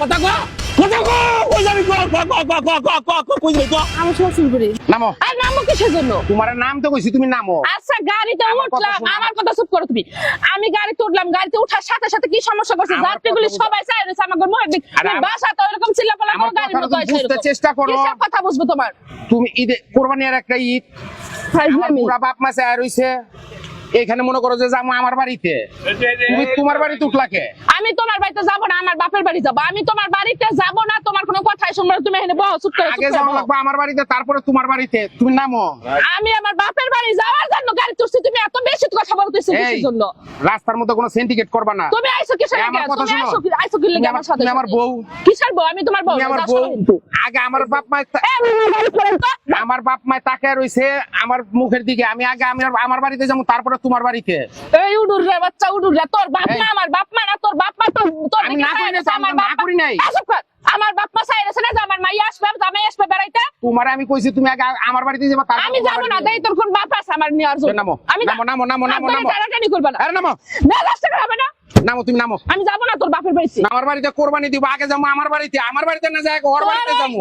কথা কো কথা কো কই যাবি কো কো কো আমি শুন করি নামো। আর নামো কিসের জন্য? তুমি নামো। আচ্ছা গাড়িতে উঠলাম। কথা চুপ করো তুমি। আমি গাড়িতে উঠলাম। গাড়িতে ওঠার সাথে সাথে কি সমস্যা করছে? যাত্রীগুলি সবাই চাই রয়েছে আমাকে মোহের দিক বাসা তো এরকম। চেষ্টা করো। কথা বুঝব তোমার? তুমি ঈদে কোরবানির একটা ঈদ। পুরা বাপ মা চাই এখানে মনে করো যে যাব আমার বাড়িতে। তুমি তোমার বাড়িতে উঠলাকে আমি তোমার বাড়িতে যাব না আমার বাপের বাড়ি যাব। আমি তোমার বাড়িতে যাব না তোমার কোনো কথাই শুনব তুমি এখানে বহ চুপ করে আগে বহো। লাগবে আমার বাড়িতে তারপরে তোমার বাড়িতে। তুমি নামো। আমি আমার বাপের বাড়ি যাওয়ার জন্য গাড়ি তুলছি তুমি এত বেশি কথা বলতেছো কিসের জন্য? রাস্তার মধ্যে কোনো সিন্ডিকেট করবা না। তুমি আইছো কিসের লাগে তুমি। আইছো কি আইছো কি লাগে আমার সাথে? তুমি আমার? বউ। কিসের বউ? আমি তোমার বউ আমার বউ। আগে আমার বাপ মা আমার বাপ মা তাকে রইছে আমার মুখের দিকে। আমি আগে আমি আমার বাড়িতে যাব তারপরে তোমার বাড়িতে। এই উডুর রে বাচ্চা উডুর রে তোর বাপ। না আমার বাপ মা না তোর বাপ মা তো তোর আমি না করি আমি আমার না বাপ মা- করি নাই। আমার বাপ মা চাইছে না আমার মাই আসবে জামাই আসবে বেড়াইতে। তোমার আমি কইছি তুমি আগে আমার বাড়িতে যাব তারপরে আমি যাব না দেই তোর কোন বাপ আছে আমার নেওয়ার জন্য। নামো, আমি নামো, নামো, নামো, নামো, নামো। না। আরে নামো। মেজাজটা খারাপ হবে না? নামো তুমি নামো। আমি যাব না তোর বাপের বাড়িতে। আমার বাড়িতে কোরবানি দিব আগে যাব আমার বাড়িতে আমার বাড়িতে না যাই ওর বাড়িতে যাব।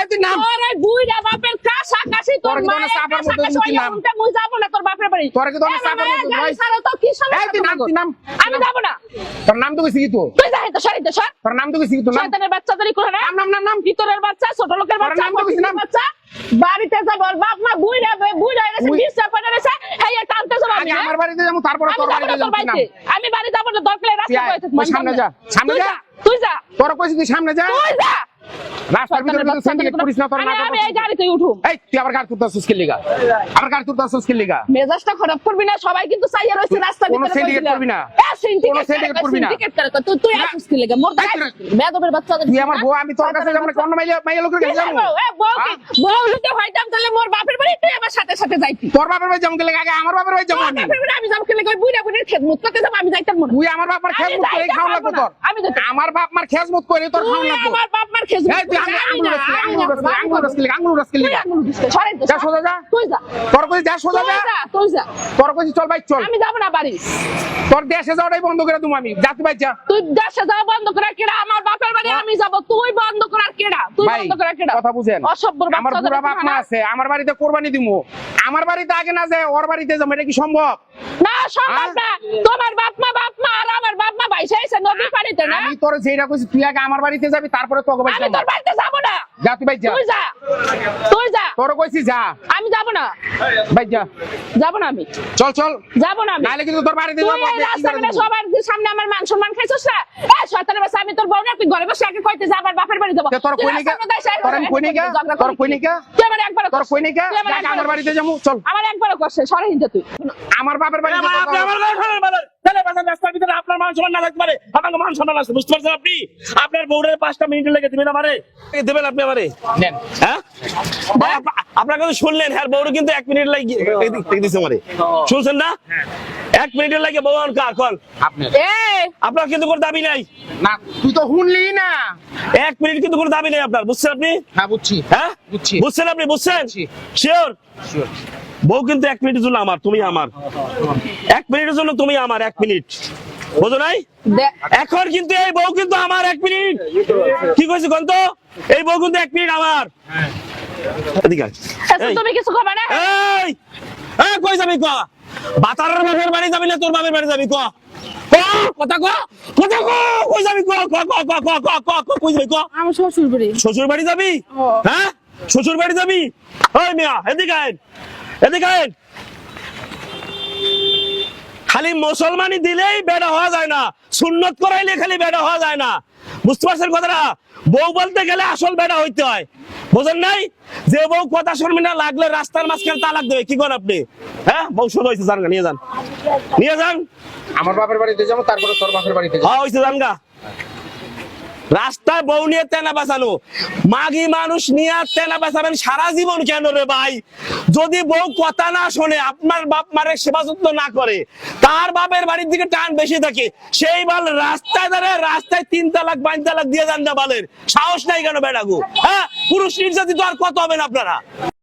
এই তুই নাম। তোর এই বুইড়া বাপের কাশা কাশি তোর তোর কি মায়ের চাপার মতো তুই নাম? মুই যাব না তোর বাপের বাড়ি। তোর কি চাপার মামা, মতো ভাই? ছাড়ো তো, কি সমস্যা এই তুই নাম, তুই নাম। আমি যাব না। তোর নাম তো কি তো তুই যাই তো সরি তো সর। তোর নাম তো কি তো নাম? শয়তানের বাচ্চা তৈরি করে না নাম নাম নাম নাম। ভিতরের বাচ্চা ছোট লোকের তোর বাচ্চা নাম তো কইছি নাম। বাচ্চা বাড়িতে যাব ওর বাপ মা বুইরা বুইরা এসে ডিস্টার্ব করে এসে এই টানতে যাব আমি? আমার বাড়িতে যাব তারপরে তোর বাড়িতে যাব আমি বাড়ি যাব না দরকার রাস্তা আয়, কই থাক তুই সামনে যা, সামনে যা। তুই যা। তোর কইছি তুই সামনে যা? তুই যা। রাস্তার ভিতরে বাচ্চা সিন্ডিকেট করিস না তোর করে- নাটক আমি- আমি এই গাড়িতে উঠুম এই তুই আবার গাড়ি তুলতাছিস কি লিগা? আবার গাড়ি তুলতাছিস কি লিগা? মেজাজটা খারাপ করবি না সবাই কিন্তু চাইয়া রয়েছে তুই রাস্তা কোনো syndicate করবি না। কোনো syndicate করবি না। তুই তুই আসিস কি লেগে? মোর বেদবের বাচ্চা তুই আমার বউ আমি তোর কাছে যাব না মাইয়া মাইয়া লোকের কাছে যাব। হ্যাঁ? বউ যদি হইতাম তাহলে মোর বাপের বাড়ি তুই আমার সাথে সাথে যাইতি। তোর বাপের বাড়ি যাব গেলে আগে আমার বাপের বাড়ি যাব আমি। বাপের বাড়ি আমি যাব কেলে বুড়া বুড়ির খেদমত করতে যাব? আমি যাইতাম না তুই আমার বাপ মার আমি খেজমত করে খাওয়া লাগবো তোর। আমি আমার বাপ মার খেজমত করে তোর খাওয়া লাগবো। আমার বাপ বন্ধ আমার আমি যাব। তুই বন্ধ তুই বন্ধ কথা আছে বাড়িতে কোরবানি দিমু। আমার বাড়িতে আগে না যায় ওর বাড়িতে যাব এটা কি সম্ভব? না সম্ভব না। তোমার বাপ আমার বাপ মা ভাই সেই নদী পানিতে না? আমি তোর যেটা কইছি তুই আগে আমার বাড়িতে যাবি তারপরে তোকে বাড়ি আমি যাব তোর বাড়িতে যাব না। যা তুই ভাই যা তুই যা। তুই যা। তোর কইছি যা। আমি যাব না। ভাই যা যাব না আমি। চল চল। যাব না আমি। নাহলে কিন্তু তোর বাড়িতে যাব রাস্তাঘাটে? সবার সামনে আমার মান সম্মান খাইছস না? এই শয়তানের বাচ্চা আমি তোর বউ না তুই ঘরে বসে আগে কইতে যা আবার বাপের বাড়ি যাব। তোর? তোর? তোর? তুই আমার একবার তোর আমার বাড়িতে যাব চল। আমার একবার করছে সরে হিন্দা তুই। আমার বাপের যাব। আমার গায়ে ফেলেন মান সম্মান না থাকতে পারে আপনাকে মান সম্মান আছে বুঝতে পারছেন আপনি? আপনার বউরের পাঁচটা মিনিট লেগে দিবেন আমারে? দেবেন আপনি আমারে? নেন। হ্যাঁ? ভাই, আপনা- আপনারা কিন্তু শুনলেন হ্যাঁ বউরে কিন্তু এক মিনিট লাগে দিচ্ছে আমারে। শুনছেন না? এক মিনিটের লাগে বউ আর কার কল আপনার। কিন্তু কোনো দাবি নাই। না। তুই তো শুনলি না। এক মিনিট কিন্তু কোনো দাবি নেই আপনার বুঝছেন আপনি? হ্যাঁ বুঝছি। হ্যাঁ? বুঝছি। বুঝছেন আপনি বুঝছেন? বুঝছি। Sure Sure. বউ কিন্তু এক মিনিটের জন্য আমার তুমি আমার। এক মিনিটের জন্য তুমি আমার এক মিনিট। বোঝো নাই? এখন কিন্তু এই বউ কিন্তু আমার এক মিনিট। কি কইছি এই বউ কিন্তু এক মিনিট আমার। তুমি কিছু না? এই! কই যাবি ক? বাতারের বাপের বাড়ি যাবি না তোর বাপের বাড়ি যাবি ক? ক, কথা ক? কথা ক? কই যাবি ক? ক ক ক ক ক ক ক কই যাবি ক? আমার শ্বশুর বাড়ি শ্বশুর বাড়ি যাবি। হ্যাঁ? শ্বশুর বাড়ি যাবি? ওই মিয়া এদিকে আয়। এদিকে আয়। খালি মুসলমানি দিলেই বেড়া হওয়া যায় না সুন্নত করাইলে খালি বেড়া হওয়া যায় না। বুঝতে পারছেন কথাটা? বউ বলতে গেলে আসল বেড়া হইতে হয়। বোঝেন নাই? যে বউ কথা শুনবে না লাগলে রাস্তার মাঝখানে তালাক দেবে। কি করেন আপনি? হ্যাঁ? বউ শুরু হয়েছে জানগা নিয়ে যান। নিয়ে যান। আমার বাপের বাড়িতে যাব তারপরে তোর বাপের বাড়িতে হ্যাঁ হয়েছে যান গা। রাস্তায় বউ নিয়ে তেনা বাঁচালো। মাগি মানুষ নিয়ে আর তেনা বাঁচাবেন সারা জীবন কেন রে ভাই? যদি বউ কথা না শোনে, আপনার বাপ মারে সেবা যত্ন না করে, তার বাপের বাড়ির দিকে টান বেশি থাকে। সেই বাল রাস্তায় দাঁড়ায়, রাস্তায় তিন তালাক, পাঁচ তালাক দিয়ে যান না বালের। সাহস নাই কেন বেড়াগু হ্যাঁ? পুরুষ নির্যাতিত আর কত হবেন আপনারা?